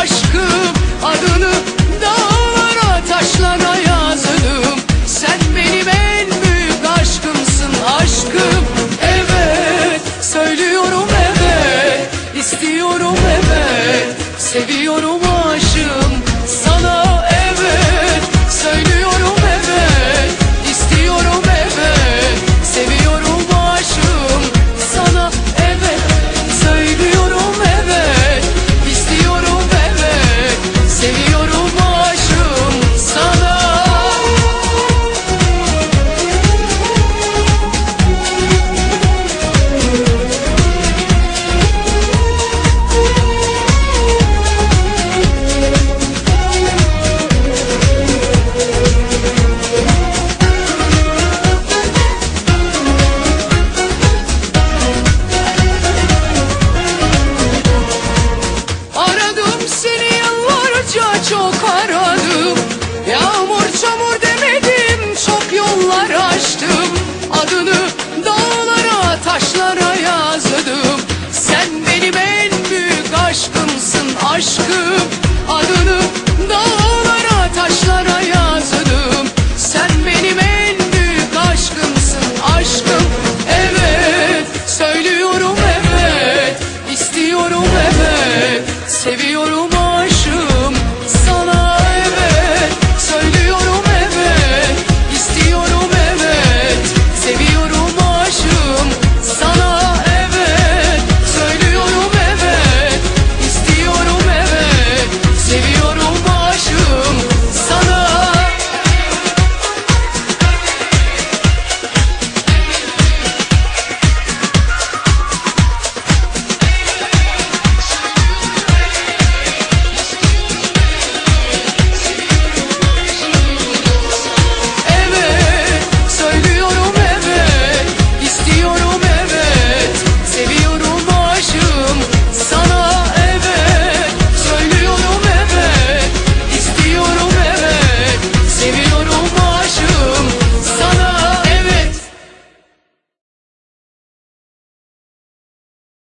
aşkım adını dağlara taşlara yazdım. Sen benim en büyük aşkımsın aşkım. Evet söylüyorum evet istiyorum evet seviyorum aşkımsın aşkım